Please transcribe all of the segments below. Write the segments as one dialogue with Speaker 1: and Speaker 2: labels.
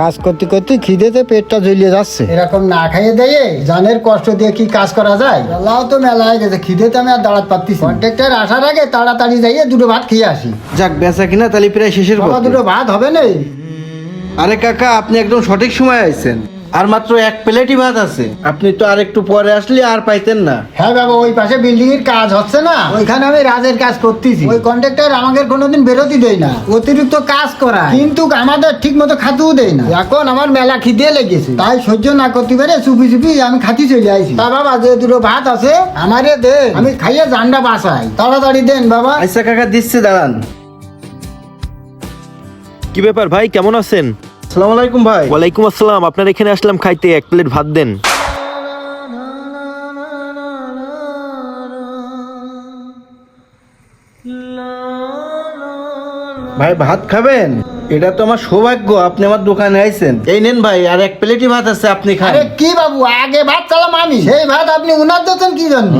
Speaker 1: কাজ করতে করতে খিদেতে পেটটা জ্বলিয়ে যাচ্ছে। এরকম না খাইয়ে দেয় জানের কষ্ট দিয়ে কি কাজ করা যায়? আল্লাহ তো মেলা হয়ে গেছে খিদেতে আমি আর দাঁড়াতে পারতেছি কন্ট্রাক্টর আসার আগে তাড়াতাড়ি যাইয়ে দুটো ভাত খেয়ে আসি।
Speaker 2: যাক বেচা কিনা তাহলে প্রায় শেষের
Speaker 1: বাবা দুটো ভাত হবে না
Speaker 2: আরে কাকা আপনি একদম সঠিক সময় আইছেন। আর মাত্র এক প্লেটই ভাত আছে। আপনি তো আর একটু পরে আসলে আর পাইতেন না।
Speaker 1: হ্যাঁ বাবা ওই পাশে বিল্ডিং এর কাজ হচ্ছে না। ওইখানে আমি রাজের কাজ করতেছি। ওই কন্ট্রাক্টর আমাদের কোনোদিন বেরোতে দেয় না। অতিরিক্ত কাজ করা কিন্তু আমাদের ঠিক মতো খাতেও দেয় না। এখন আমার মেলা খিদে লেগেছে। তাই সহ্য না করতে পারে চুপি চুপি আমি খাতি চলে আইছি। তা বাবা যে দুটো ভাত আছে আমারে দে আমি খাইয়ে জান্ডা বাসাই তাড়াতাড়ি দেন বাবা।
Speaker 2: আচ্ছা কাকা দিচ্ছে দাঁড়ান।
Speaker 3: কি ব্যাপার ভাই কেমন আছেন?
Speaker 2: সালাম আলাইকুম ভাই।
Speaker 3: ওয়ালাইকুম আসসালাম। আপনার এখানে আসলাম খাইতে এক প্লেট ভাত দেন।
Speaker 2: ভাই ভাত খাবেন? এটা তো আমার সৌভাগ্য আপনি আমার দোকানে আইছেন। এই নেন ভাই আর এক প্লেটই ভাত আছে আপনি খান।
Speaker 1: আরে কি বাবু আগে ভাত চালাম আমি। সেই ভাত আপনি উনার দিতেন কি জন্য?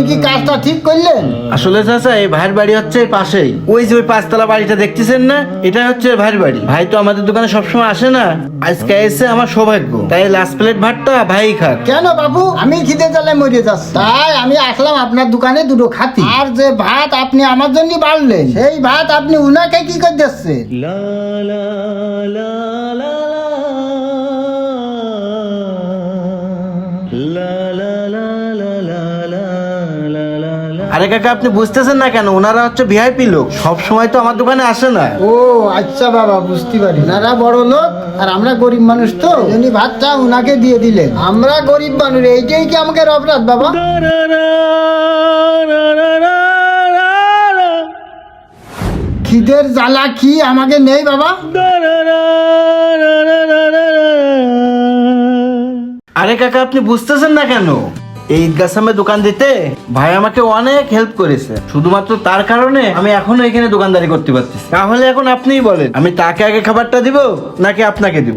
Speaker 1: আপনি কি কাজটা ঠিক করলেন?
Speaker 2: আসলে চাচা এই ভাইয়ের বাড়ি হচ্ছে এই পাশেই। ওই যে ওই পাঁচতলা বাড়িটা দেখতেছেন না এটা হচ্ছে ভাইয়ের বাড়ি। ভাই তো আমাদের দোকানে সবসময় আসে না। আজকে এসে আমার সৌভাগ্য। তাই লাস্ট প্লেট ভাতটা ভাই খাক।
Speaker 1: কেন বাবু? আমি খিদে জ্বালায় মরে যাচ্ছি। তাই আমি আসলাম আপনার দোকানে দুটো খাতি। আর যে ভাত আপনি আমার জন্য বাড়লেন সেই ভাত আপনি উনাকে কি করে দিচ্ছেন?
Speaker 2: আরে কাকা আপনি বুঝতেছেন না কেন? ওনারা হচ্ছে ভিআইপি লোক। সব সময় তো আমার দোকানে আসে না।
Speaker 1: ও আচ্ছা বাবা বুঝতে পারি। ওনারা বড় লোক আর আমরা গরিব মানুষ তো। উনি ভাতটা উনাকে দিয়ে দিলেন। আমরা গরিব মানুষ এইটাই কি আমাকে অপরাধ বাবা? খিদের জ্বালা কি আমাকে নেই বাবা?
Speaker 2: আরে কাকা আপনি বুঝতেছেন না কেন? এই ঈদগাছামে দোকান দিতে? ভাই আমাকে অনেক হেল্প করেছে। শুধুমাত্র তার কারণে আমি এখনও এখানে দোকানদারি করতে পারতেছি। তাহলে এখন আপনিই বলেন, আমি তাকে আগে খাবারটা দিব নাকি আপনাকে দিব?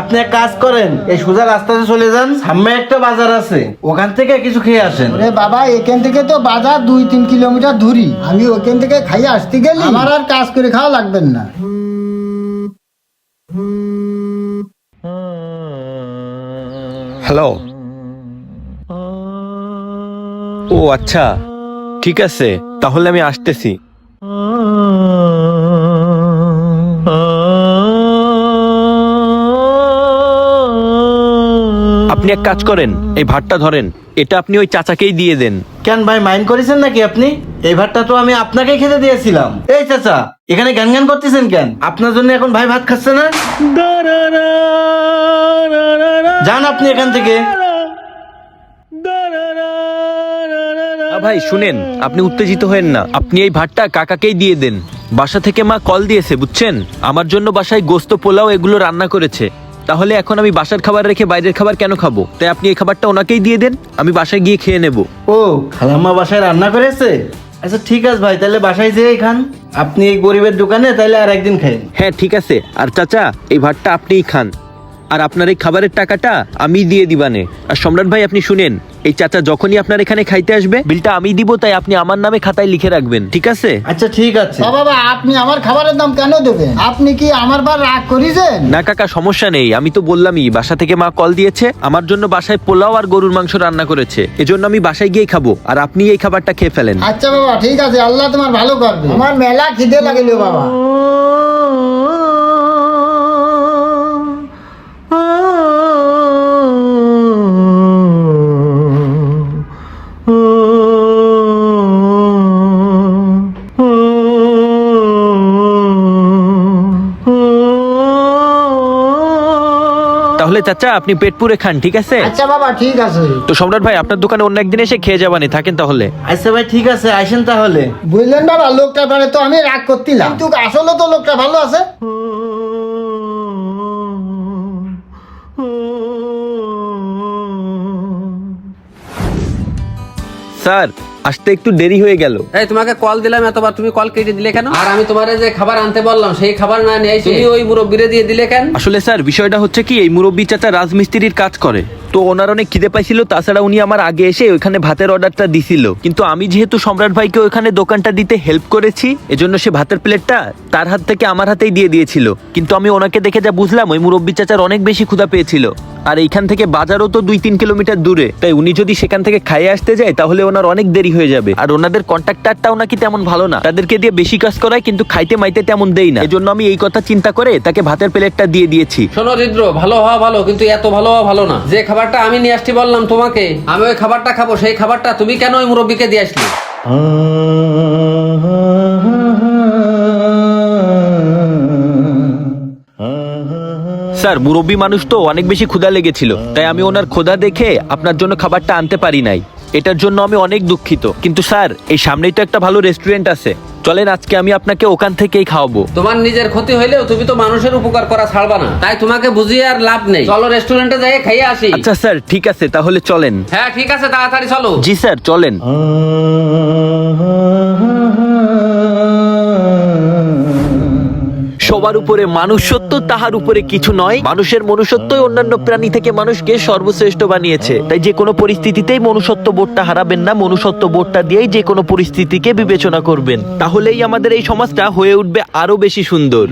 Speaker 2: আপনি এক কাজ করেন এই সোজা রাস্তাতে চলে যান সামনে একটা বাজার আছে ওখান থেকে কিছু খেয়ে আসেন।
Speaker 1: ওরে বাবা এখান থেকে তো বাজার দুই তিন কিলোমিটার দূরি আমি ওখান থেকে খাইয়ে আসতে গেলে আমার আর কাজ করে খাওয়া লাগবেন না।
Speaker 3: হ্যালো। ও আচ্ছা ঠিক আছে তাহলে আমি আসতেছি। আপনি এক কাজ করেন এই ভাতটা ধরেন এটা আপনি ওই চাচাকেই দিয়ে দেন।
Speaker 2: কেন ভাই মাইন্ড করেছেন নাকি আপনি? এই ভাতটা তো আমি আপনাকে খেতে দিয়েছিলাম। এই চাচা এখানে গান গান করতেছেন কেন? আপনার জন্য এখন ভাই ভাত খাচ্ছে না? যান আপনি এখান থেকে।
Speaker 3: ভাই শুনেন আপনি উত্তেজিত হয়েন না। আপনি এই ভাতটা কাকাকেই দিয়ে দেন। বাসা থেকে মা কল দিয়েছে বুঝছেন? আমার জন্য বাসায় গোস্ত পোলাও এগুলো রান্না করেছে। তাহলে এখন আমি বাসার খাবার রেখে বাইরের খাবার কেন খাব? তাই আপনি এই খাবারটা ওনাকেই দিয়ে দেন আমি বাসায় গিয়ে খেয়ে নেব।
Speaker 2: ও খালাম্মা বাসায় রান্না করেছে? আচ্ছা ঠিক আছে ভাই তাহলে বাসায় যেয়ে খান। আপনি এই গরিবের দোকানে তাহলে আর একদিন খাই
Speaker 3: হ্যাঁ ঠিক আছে। আর চাচা এই ভাতটা আপনিই খান। আর আপনার এই খাবারের টাকাটা আমি দিয়ে দিবানে। আর সম্রাট ভাই আপনি শুনেন এই চাচা যখনই আপনার এখানে খাইতে আসবে বিলটা আমি দিব তাই আপনি আমার নামে খাতায় লিখে রাখবেন ঠিক আছে?
Speaker 2: আচ্ছা ঠিক আছে।
Speaker 1: বাবা বাবা আপনি আমার খাবারের দাম কেন দেবেন? আপনি কি আমার বার রাগ করেছেন?
Speaker 3: না কাকা সমস্যা নেই আমি তো বললামই বাসা থেকে মা কল দিয়েছে আমার জন্য বাসায় পোলাও আর গরুর মাংস রান্না করেছে এজন্য আমি বাসায় গিয়ে খাব আর আপনি এই খাবারটা খেয়ে ফেলেন।
Speaker 1: আচ্ছা বাবা ঠিক আছে আল্লাহ তোমার ভালো করবে। আমার মেলা খিদে লাগিল বাবা।
Speaker 3: তাহলে চাচা আপনি পেট পুরে খান ঠিক আছে?
Speaker 1: আচ্ছা বাবা ঠিক আছে।
Speaker 3: তো সম্রাট ভাই আপনার দোকানে অন্য একদিন এসে খেয়ে যাবানি থাকেন তাহলে।
Speaker 2: আচ্ছা ভাই ঠিক আছে আইসেন তাহলে।
Speaker 1: বুঝলেন বাবা লোকটা পারে তো আমি রাগ করতিলাম। কিন্তু আসলে তো লোকটা ভালো আছে।
Speaker 3: স্যার আসতে একটু দেরি হয়ে গেল।
Speaker 4: এই তোমাকে কল দিলাম এতবার তুমি কল কেটে দিলে কেন? আর আমি তোমারে যে খাবার আনতে বললাম সেই খাবার না নিয়ে এসে তুমি ওই মুরব্বিরে দিয়ে দিলে কেন?
Speaker 3: আসলে স্যার বিষয়টা হচ্ছে কি এই মুরব্বী চাচা রাজমিস্ত্রির কাজ করে। তো ওনার অনেক খিদে পাইছিল তাছাড়া উনি আমার আগে এসে ওইখানে ভাতের অর্ডারটা দিছিল। কিন্তু আমি যেহেতু সম্রাট ভাইকে ওইখানে দোকানটা দিতে হেল্প করেছি এজন্য সে ভাতের প্লেটটা তার হাত থেকে আমার হাতেই দিয়ে দিয়েছিল। কিন্তু আমি ওনাকে দেখে যা বুঝলাম ওই মুরব্বী চাচার অনেক বেশি ক্ষুধা পেয়েছিল। আর এইখান থেকে বাজারও তো দুই তিন কিলোমিটার দূরে। তাই উনি যদি সেখান থেকে খাইয়ে আসতে যায় তাহলে ওনার অনেক দেরি হয়ে যাবে। আর ওনাদের কন্ট্রাক্টারটাও নাকি তেমন ভালো না। তাদেরকে দিয়ে বেশি কাজ করায় কিন্তু খাইতে মাইতে তেমন দেই না। এজন্য আমি এই কথা চিন্তা করে তাকে ভাতের প্লেটটা দিয়ে দিয়েছি।
Speaker 4: শোনো রিদ্র ভালো হওয়া ভালো কিন্তু এত ভালো হওয়া ভালো না। যে খাবারটা আমি নিয়ে আসছি বললাম তোমাকে আমি ওই খাবারটা খাব। সেই খাবারটা তুমি কেন ওই মুরব্বিকে দিয়ে আসলে?
Speaker 3: স্যার মুরব্বী মানুষ তো অনেক বেশি ক্ষুধা লেগেছিল। তাই আমি ওনার ক্ষুধা দেখে আপনার জন্য খাবারটা আনতে পারি নাই। এটার জন্য আমি অনেক দুঃখিত। কিন্তু স্যার এই সামনেই তো একটা ভালো রেস্টুরেন্ট আছে। চলেন আজকে আমি আপনাকে ওখান থেকেই খাওয়াবো।
Speaker 4: তোমার নিজের ক্ষতি হইলেও তুমি তো মানুষের উপকার করা ছাড়বা না। তাই তোমাকে বুঝিয়ে আর লাভ নেই। চলো রেস্টুরেন্টে যাই খাইয়ে আসি।
Speaker 3: আচ্ছা স্যার ঠিক আছে তাহলে চলেন।
Speaker 4: হ্যাঁ ঠিক আছে তাড়াতাড়ি চলো।
Speaker 3: জি স্যার চলেন। সবার উপরে মানুষত্ব তাহার উপরে কিছু নয়। মানুষের মনুষ্যত্বই অন্যান্য প্রাণী থেকে মানুষকে সর্বশ্রেষ্ঠ বানিয়েছে। তাই যে কোনো পরিস্থিতিতেই মনুষ্যত্ব বোধটা হারাবেন না, মনুষ্যত্ব বোধটা দিয়েই যে কোনো পরিস্থিতিকে বিবেচনা করবেন। তাহলেই আমাদের এই সমাজটা হয়ে উঠবে আরও বেশি সুন্দর।